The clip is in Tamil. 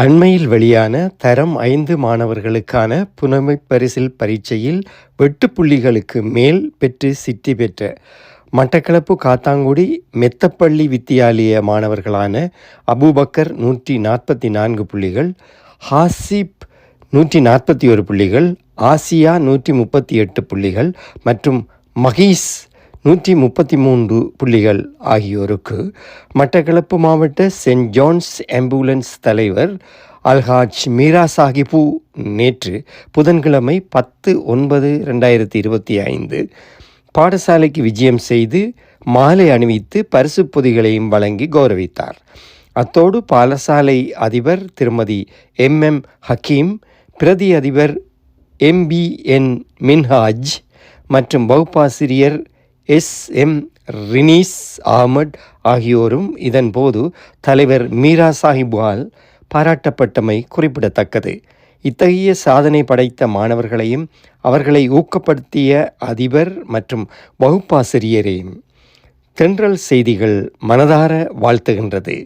அண்மையில் வெளியான தரம் ஐந்து மாணவர்களுக்கான புனமைப்பரிசில் பரீட்சையில் வெட்டு புள்ளிகளுக்கு மேல் பெற்று சித்தி பெற்ற மட்டக்களப்பு காத்தாங்குடி மெத்தப்பள்ளி வித்தியாலய மாணவர்களான அபூபக்கர் நூற்றி நாற்பத்தி நான்கு புள்ளிகள் ஹாசிப் நூற்றி நாற்பத்தி ஒரு புள்ளிகள் ஆசியா நூற்றி முப்பத்தி எட்டு புள்ளிகள் மற்றும் மகீஸ் நூற்றி முப்பத்தி மூன்று புள்ளிகள் ஆகியோருக்கு மட்டக்களப்பு மாவட்ட சென்ட் ஜான்ஸ் ஆம்புலன்ஸ் தலைவர் அல்ஹாஜ் மீரா சாஹிபு நேற்று புதன்கிழமை பத்து ஒன்பது ரெண்டாயிரத்தி இருபத்தி ஐந்து பாடசாலைக்கு விஜயம் செய்து மாலை அணிவித்து பரிசுப் பொதிகளையும் வழங்கி கௌரவித்தார். அத்தோடு பாடசாலை அதிபர் திருமதி எம் எம் ஹக்கீம் பிரதி அதிபர் எம்பிஎன் மின்ஹாஜ் மற்றும் வகுப்பாசிரியர் எஸ் எம் ரினீஸ் அகமட் ஆகியோரும் இதன்போது தலைவர் மீரா சாஹிபால் பாராட்டப்பட்டமை குறிப்பிடத்தக்கது. இத்தகைய சாதனை படைத்த மாணவர்களையும் அவர்களை ஊக்கப்படுத்திய அதிபர் மற்றும் வகுப்பாசிரியரையும் தென்றல் செய்திகள் மனதார வாழ்த்துகின்றது.